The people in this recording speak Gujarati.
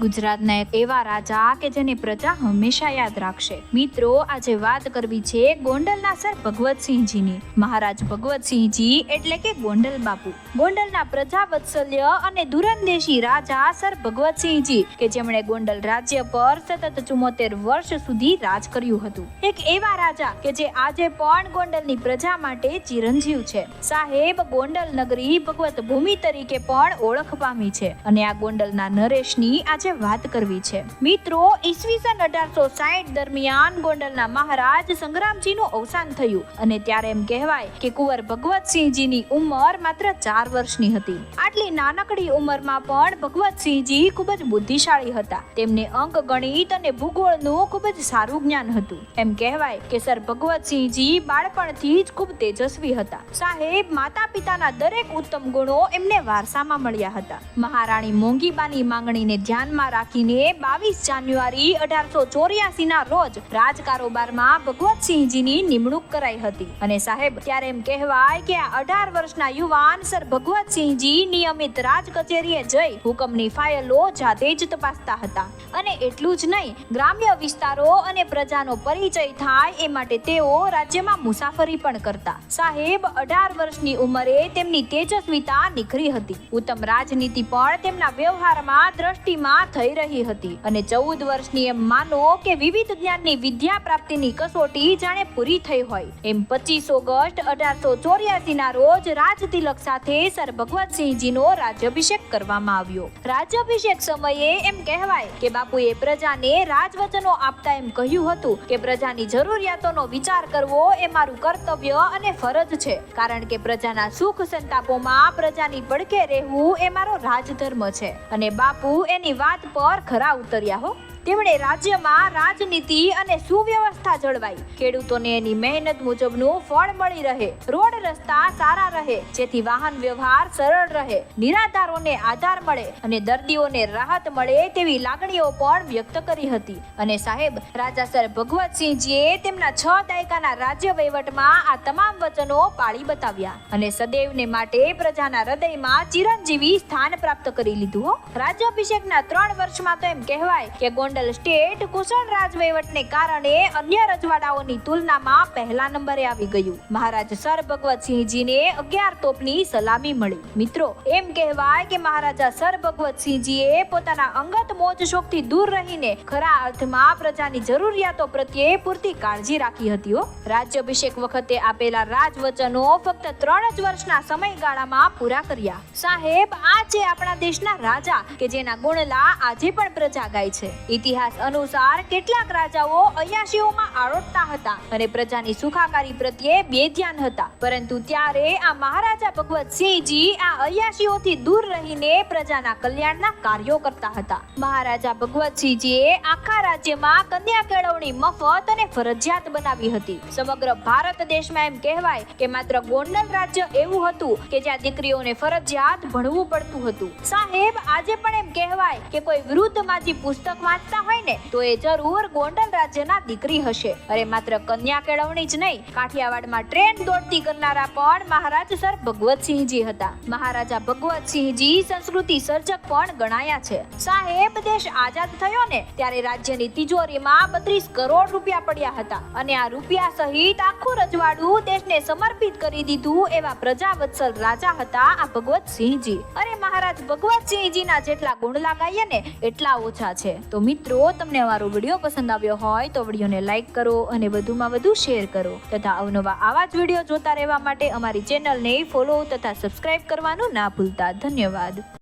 ગુજરાતના એવા રાજા કે જેને પ્રજા હંમેશા યાદ રાખશે. મિત્રો, આજે વાત કરવી છે ગોંડલના સર ભગવતસિંહજીની. મહારાજ ભગવતસિંહજી એટલે કે ગોંડલ બાપુ. ગોંડલના પ્રજા વત્સલ્ય અને દુરંદેશી રાજા સર ભગવતસિંહજી, કે જેમણે ગોંડલ રાજ્ય પર સતત ચુમોતેર વર્ષ સુધી રાજ કર્યું હતું. એક એવા રાજા કે જે આજે પણ ગોંડલની પ્રજા માટે ચિરંજીવ છે. સાહેબ, ગોંડલ નગરી ભગવત ભૂમિ તરીકે પણ ઓળખ પામી છે. અને આ ગોંડલના નરેશની આજે વાત કરવી છે. મિત્રો, ઈસવીસન અઢારસો સાઠ દરમિયાન ગોંડલના મહારાજ સંગ્રામજીનું અવસાન થયું અને ત્યારે એમ કહેવાય કે કુંવર ભગવતસિંહજીની ઉંમર માત્ર ચાર વર્ષની હતી. આટલી નાનકડી ઉંમરમાં પણ ભગવતસિંહજી ખૂબ જ બુદ્ધિશાળી હતા. તેમને અંક, ગણિત અને ભૂગોળનું ખૂબ જ સારું જ્ઞાન હતું. એમ કહેવાય કે સર ભગવતસિંહજી બાળપણથી જ ખૂબ તેજસ્વી હતા. સાહેબ માતા પિતાના દરેક ઉત્તમ ગુણો એમને વારસામાં મળ્યા હતા. મહારાણી મોંઘીબાની માંગણીને ધ્યાનમાં રાખીને બાવીસ જાન્યુઆરી અઢારસો ચોર્યાસી ના રોજ રાજ કારોબારમાં ભગવતસિંહજીની નિમણૂક કરાઈ હતી. અને સાહેબ, ત્યારે એમ કહેવાય કે આ અઢાર વર્ષના યુવાન સર ભગવતસિંહજી નિયમિત રાજ કચેરીએ જઈ હુકમની ફાઇલો જાતે જ તપાસતા હતા. અને એટલું જ નહીં, ગ્રામ્ય વિસ્તારો અને પ્રજાનો પરિચય થાય એ માટે તેઓ રાજ્યમાં મુસાફરી પણ કરતા. સાહેબ, અઢાર વર્ષની ઉંમરે તેમની તેજસ્વીતા નીકળી હતી. ઉત્તમ રાજનીતિ પણ તેમના વ્યવહારમાં દ્રષ્ટિમાં થઈ રહી હતી અને ચૌદ વર્ષની એમ માનો કે વિવિધ જ્ઞાનની વિદ્યા પ્રાપ્તિની કસોટી જાણે પૂરી થઈ હોય. એમ પચીસ ઓગસ્ટ અઢારસો ચોર્યાસી ના રોજ રાજ તિલક સાથે સર ભગવતસિંહજીનો રાજ્યાભિષેક કરવામાં આવ્યો. રાજ્યાભિષેક સમયે એમ કહેવાય કે બાપુએ પ્રજાને રાજવચનો આપતા એમ કહ્યું હતું કે પ્રજાની જરૂરિયાતોનો વિચાર કરવો એ મારું કર્તવ્ય અને ફરજ છે. કારણ કે પ્રજાના સુખ સંતાપોમાં પ્રજાની પડખે રહેવું એ મારો રાજધર્મ છે. અને બાપુ એની વાત પર ખરા ઉતર્યા હો. તેમણે રાજ્યમાં રાજનીતિ અને સુવ્યવસ્થા જળવાઈ. ખેડૂતોને એની મહેનત મુજબનું ફળ મળી રહે. રોડ રસ્તા સારા રહે. જેથી વાહન વ્યવહાર સરળ રહે. નિરાધારોને આધાર મળે અને દર્દીઓને રાહત મળે તેવી લાગણીઓ પણ વ્યક્ત કરી હતી. અને સાહેબ, રાજા સર ભગવતસિંહજીએ તેમના છ દાયકાના રાજ્ય વહીવટમાં આ તમામ વચનો પાળી બતાવ્યા. અને સદૈવને માટે પ્રજાના હૃદયમાં ચિરંજીવી સ્થાન પ્રાપ્ત કરી લીધું રાજ્યાભિષેકના ત્રણ વર્ષમાં તો એમ કહેવાય કે ગોંડલ સ્ટેટ કુશળ રાજવહીવટને કારણે અન્ય રજવાડાઓની તુલનામાં પહેલા નંબરે આવી ગયું. મહારાજ સર ભગવતસિંહજીને અગિયાર તોપની સલામી મળી. મિત્રો, એમ કહેવાય કે મહારાજા સર ભગવતસિંહજીએ પોતાના અંગત મોજ શોખથી દૂર રહીને ખરા અર્થમાં પ્રજાની જરૂરિયાતો પ્રત્યે પૂરતી કાળજી રાખી હતી રાજ્ય રાજ્યાભિષેક વખતે આપેલા રાજવચનો ફક્ત ત્રણ જ વર્ષના સમયગાળામાં પૂરા કર્યા. સાહેબ, આ છે આપણા દેશના રાજા કે જેના ગુણલા આજે પણ પ્રજા ગાય છે. ઇતિહાસ અનુસાર કેટલાક રાજાઓ અયાશીઓમાં આરોટતા હતા અને પ્રજાની સુખાકારી પ્રત્યે બેધ્યાન હતા. પરંતુ ત્યારે આ મહારાજા ભગવતસિંહજી આ અયાશીઓથી દૂર રહીને પ્રજાના કલ્યાણના કાર્યો કરતા હતા. મહારાજા ભગવતસિંહજીએ આખા રાજ્યમાં કન્યા કેળવણી મફત અને ફરજિયાત બનાવી હતી. સમગ્ર ભારત દેશમાં એમ કહેવાય કે માત્ર ગોંડલ રાજ્ય એવું હતું કે જ્યાં દીકરીઓને ફરજિયાત ભણવું પડતું હતું. સાહેબ, આજે પણ એમ કહેવાય કે કોઈ વૃદ્ધ માજી પુસ્તક વાંચતા હોય ને, તો એ જરૂર ગોંડલ રાજ્યના દીકરી હશે. અરે માત્ર કન્યા કેળવણી જ નહીં, કાઠિયાવાડમાં ટ્રેન દોડતી કરનારા પણ મહારાજ સર ભગવતસિંહજી હતા. મહારાજા ભગવતસિંહજી સંસ્કૃતિ સર્જક પણ ગણાયા છે. સાહેબ, દેશ આઝાદ થયો ને, ત્યારે રાજ્યની તિજોરીમાં બત્રીસ કરોડ રૂપિયા પડ્યા હતા. અને આ રૂપિયા સહિત આખું રજવાડું દેશને સમર્પિત કરી દીધું એવા પ્રજાવત્સલ રાજા હતા આ ભગવતસિંહજી. અરે મહારાજ ભગવતસિંહજીના જેટલા ગુણ ગાઈએ ને, એટલા ઓછા છે. તો મિત્રો તમને અમારો વીડિયો પસંદ આવ્યો હોય તો વિડીયોને લાઈક કરો અને વધુમાં વધુ શેર કરો તથા અવનવા આવા જ વીડિયો જોતા રહેવા માટે અમારી ચેનલને ફોલો તથા સબસ્ક્રાઇબ કરવાનું ના ભૂલતા. ધન્યવાદ.